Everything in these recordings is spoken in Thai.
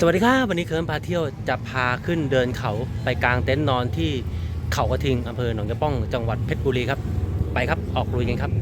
สวัสดีครับวันนี้เคิร์มพาเที่ยวจะพาขึ้นเดินเขาไปกลางเต็นท์นอนที่เขากระทิงอำเภอหนองยะป้องจังหวัดเพชรบุรีครับ ไปครับออกลุยกันครับ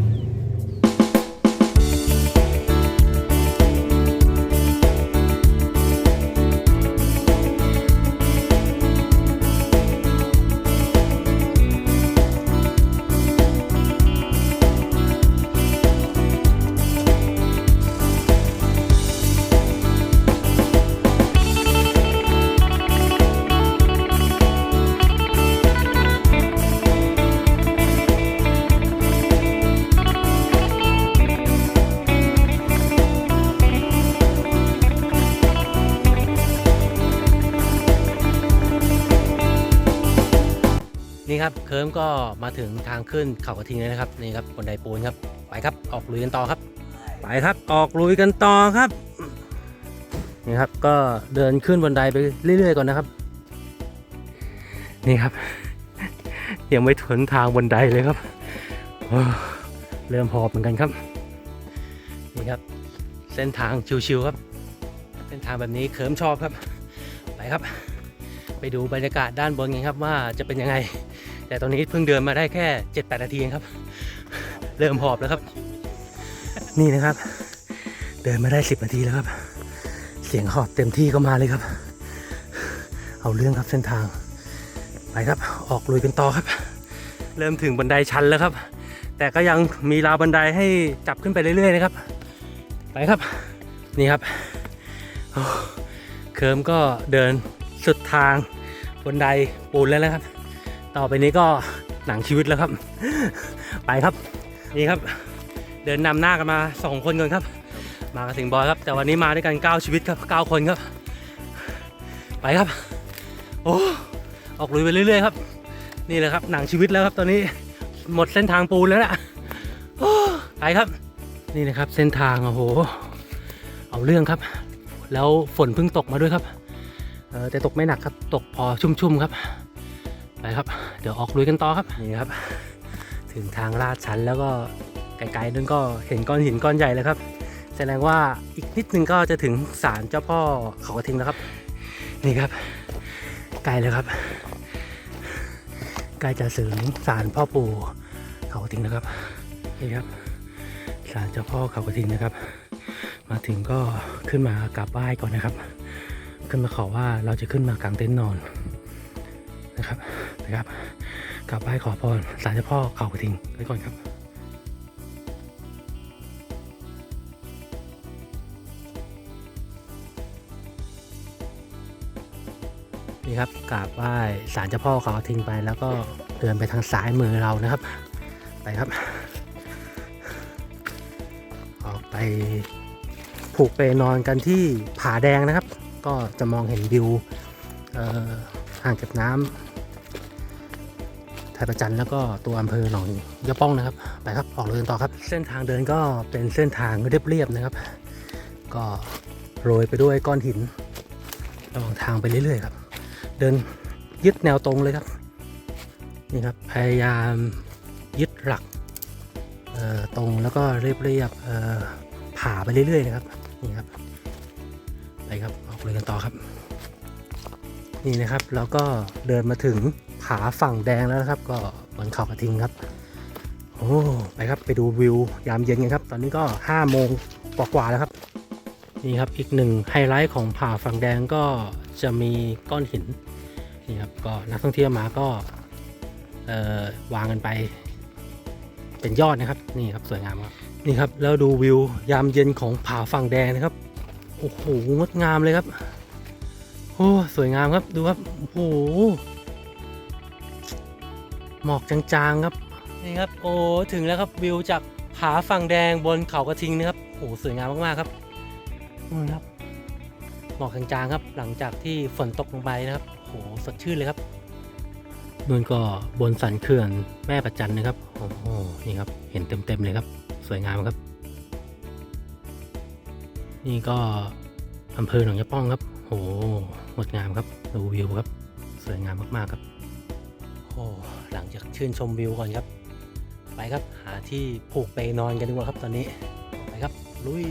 ครับ เคิร์มก็มาถึงทางขึ้นเขากระทิงแล้วนะครับนี่ครับบนไดปูนครับไปครับออกลุยกันต่อครับ ไปครับออกลุยกันต่อครับนี่ครับก็เดินขึ้นบนไดไปเรื่อยๆก่อนนะครับ นี่ครับ ยังไม่ถึงทางบนไดเลยครับเริ่มหอบเหมือนกันครับนี่ครับ เส้นทางชิวๆครับ เส้นทางแบบนี้เคิร์มชอบครับ ไปครับ ไปดูบรรยากาศด้านบนกันครับว่าจะเป็นยังไง แต่ตอนนี้เพิ่งเดินมาได้แค่ 7-8 นาทีเองครับ เริ่มหอบแล้วครับ นี่นะครับ เดินมาได้ 10 นาทีแล้วครับ เสียงหอบเต็มที่ก็มาเลยครับ เอาเรื่องครับเส้นทาง ไปครับ ออกลุยกันต่อครับ เริ่มถึงบันไดชันแล้วครับ แต่ก็ยังมีราวบันไดให้จับขึ้นไปเรื่อยๆนะครับ ไปครับ นี่ครับโอ้เคิร์มก็เดินสุดทางบนไดปูนแล้วนะครับ ต่อไปนี้ก็หนังชีวิตแล้วครับ ไปครับ นี่ครับ เดินนำหน้ากันมาสองคนก่อนครับ มากับสิงบอยครับ แต่วันนี้มาด้วยกัน9ชีวิตครับ9คนครับ ไปครับ โอ้ออกลุยไปเรื่อย ๆ ครับ นี่แหละครับหนังชีวิตแล้วครับ ตอนนี้หมดเส้นทางปูนแล้วนะโอ้ไปครับนี่นะครับเส้นทางโอ้โห เอาเรื่องครับ แล้วฝนเพิ่งตกมาด้วยครับเออแต่ตกไม่หนักครับตกพอชุ่มๆครับ ไปครับ เดี๋ยวออกลุยกันต่อครับนี่ครับ ถึงทางลาดชันแล้วก็ไกลๆนั่นก็เห็นก้อนหินก้อนใหญ่แล้วครับ แสดงว่าอีกนิดนึงก็จะถึงศาลเจ้าพ่อเขากระทิงแล้วครับ นี่ครับใกล้แล้วครับใกล้จะถึงศาลพ่อปู่เขากระทิงแล้วครับนี่ครับศาลเจ้าพ่อเขากระทิงนะครับ มาถึงก็ขึ้นมากราบไหว้ก่อนนะครับ ขึ้นมาขอว่าเราจะขึ้นมากางเต็นท์นอน นะครับนะครับกราบไหว้ขอพรศาลเจ้าพ่อเขากระทิงไว้ก่อนครับนี่ครับกราบไหว้ศาลเจ้าพ่อเขาทิ้งไปแล้วก็เดินไปทางซ้ายมือเรานะครับ ไปครับ ออกไปผูกเปนอนกันที่ผาแดงนะครับ ก็จะมองเห็นวิวอ่อห่างจากน้ำ ไทยประจันแล้วก็ตัวอำเภอหนองยะป้องนะครับ ไปครับออกเดินต่อครับ เส้นทางเดินก็เป็นเส้นทางเรียบๆนะครับ ก็โรยไปด้วยก้อนหินระหว่างทางไปเรื่อยๆครับ เดินยึดแนวตรงเลยครับนี่ครับพยายามยึดหลักตรงแล้วก็เรียบๆผ่าไปเรื่อยๆนะครับนี่ครับไปครับออกเลยกันต่อครับ นี่นะครับเราก็เดินมาถึง ผาฝั่งแดงแล้วนะครับ ก็บนเขากระทิงครับ โอ้ไปครับไปดูวิวยามเย็นกันครับ ตอนนี้ก็5โมงกว่าๆแล้วครับ นี่ครับอีกหนึ่งไฮไลท์ของผาฝั่งแดงก็จะมีก้อนหินนี่ครับก็นักท่องเที่ยวมาก็เอ่อวางกันไป เป็นยอดนะครับนี่ครับสวยงามครับนี่ครับแล้วดูวิวยามเย็นของผาฝั่งแดงนะครับโอ้โหงดงามเลยครับโอ้สวยงามครับดูครับโอ้โห หมอกจางๆครับนี่ครับโอ้ถึงแล้วครับวิวจากผาฝั่งแดงบนเขากระทิงนะครับโอ้สวยงามมากๆครับนู่นครับหมอกจางๆครับ หลังจากที่ฝนตกลงไปนะครับโอ้สดชื่นเลยครับนู่นก็บนสันเขื่อนแม่ประจันนะครับโอ้โหนี่ครับเห็นเต็มๆเลยครับ สวยงามครับ นี่ก็อำเภอหนองยะป้องครับโอ้โหงดงามครับดูวิวครับ สวยงามมากๆครับโอ้ หลังจากชื่นชมวิวก่อนครับ ไปครับหาที่ผูกไปนอนกันดีกว่าครับตอนนี้ไปครับลุย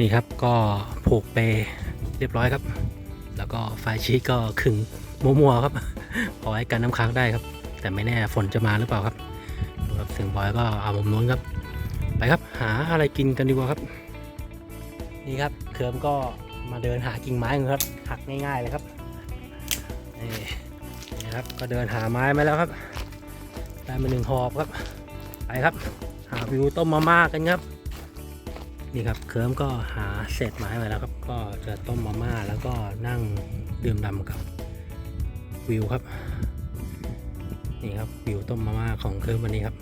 นี่ครับก็ผูกเปเรียบร้อยครับ แล้วก็ไฟชีตก็ขึงมัวๆครับพอให้กันน้ำค้างได้ครับ แต่ไม่แน่ฝนจะมาหรือเปล่าครับดูครับเสียงบอยก็เอามุมนู้นครับ ไปครับหาอะไรกินกันดีกว่าครับ นี่ครับเคิร์มก็มาเดินหากิ่งไม้กันครับหักง่ายๆเลยครับนี่นี่ครับก็เดินหาไม้มาแล้วครับได้มาหนึ่งหอบครับ ไปครับ หาวิวต้มมาม่ากันครับ นี่ครับเคิร์มก็หาเศษไม้มาแล้วครับ ก็จะต้มมาม่าแล้วก็นั่งดื่มดำกับวิวครับ นี่ครับวิวต้มมาม่าของเคิร์มวันนี้ครับ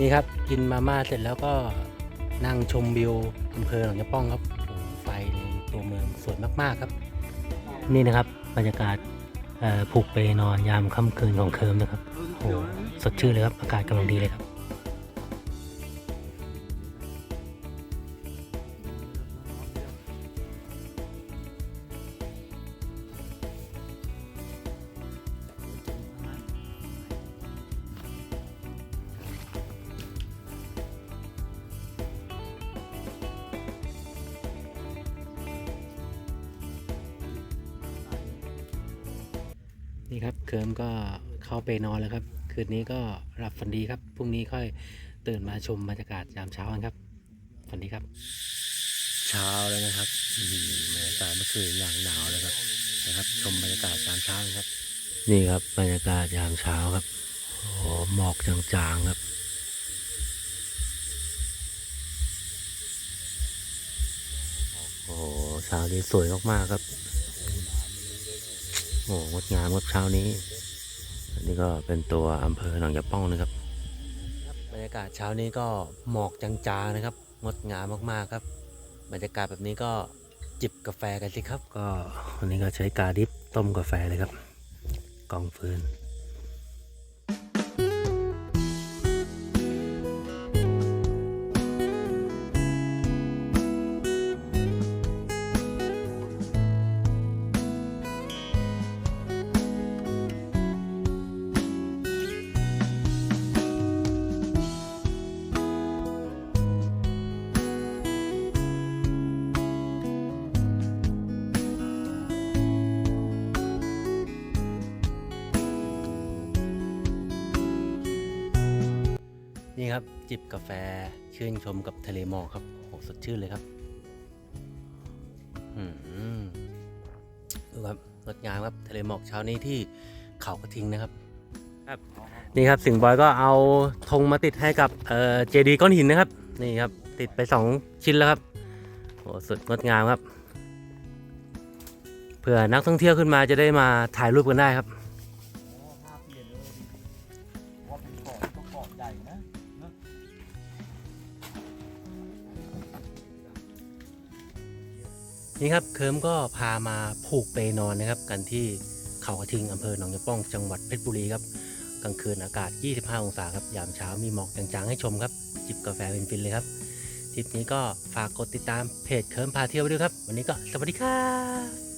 นี่ครับกินมาม่าเสร็จแล้วก็นั่งชมวิวอำเภอหนองยะป้องครับไฟในตัวเมืองสวยมากๆครับ นี่นะครับบรรยากาศผูกเปนอนยามค่ำคืนของเคิร์มนะครับโหสดชื่นเลยครับอากาศกำลังดีเลยครับ เคิร์มก็เข้าไปนอนแล้วครับ คืนนี้ก็หลับฝันดีครับ พรุ่งนี้ค่อยตื่นมาชมบรรยากาศยามเช้ากันครับ ฝันดีครับ เช้าแล้วนะครับอืมบรรยากาศเมื่อคืนอย่างหนาวเลยครับ นะครับ ชมบรรยากาศยามเช้ากันครับ นี่ครับบรรยากาศยามเช้าครับโอ้โหหมอกจางๆครับโอ้โหเช้านี้สวยมากๆครับโอ้งดงามครับเช้านี้ อันนี้ก็เป็นตัวอำเภอหนองยาป้องนะครับบรรยากาศเช้านี้ก็หมอกจางๆนะครับ งดงามมากๆครับ บรรยากาศแบบนี้ก็จิบกาแฟกันสิครับ ก็วันนี้ก็ใช้กาดิบต้มกาแฟเลยครับ กองฟืน นี่ครับ จิบกาแฟชื่นชมกับทะเลหมอกครับโอ้สดชื่นเลยครับอืมดูครับงดงามครับทะเลหมอกเช้านี้ที่เขากระทิงนะครับ ครับ นี่ครับสิงห์บอยก็เอาธงมาติดให้กับเอ่อเจดีก้อนหินนะครับ นี่ครับ ติดไปสองชิ้นแล้วครับโอ้สุดงดงามครับเผื่อนักท่องเที่ยวขึ้นมาจะได้มาถ่ายรูปกันได้ครับ นี่ครับเคิร์มก็พามาผูกเปนอนนะครับ กันที่เขากระทิงอำเภอหนองยะป้องจังหวัดเพชรบุรีครับกลางคืนอากาศ 25 องศาครับยามเช้ามีหมอกจางๆให้ชมครับ จิบกาแฟฟินๆเลยครับทริปนี้ก็ฝากกดติดตามเพจเคิร์มพาเที่ยวไปด้วยครับ วันนี้ก็สวัสดีครับ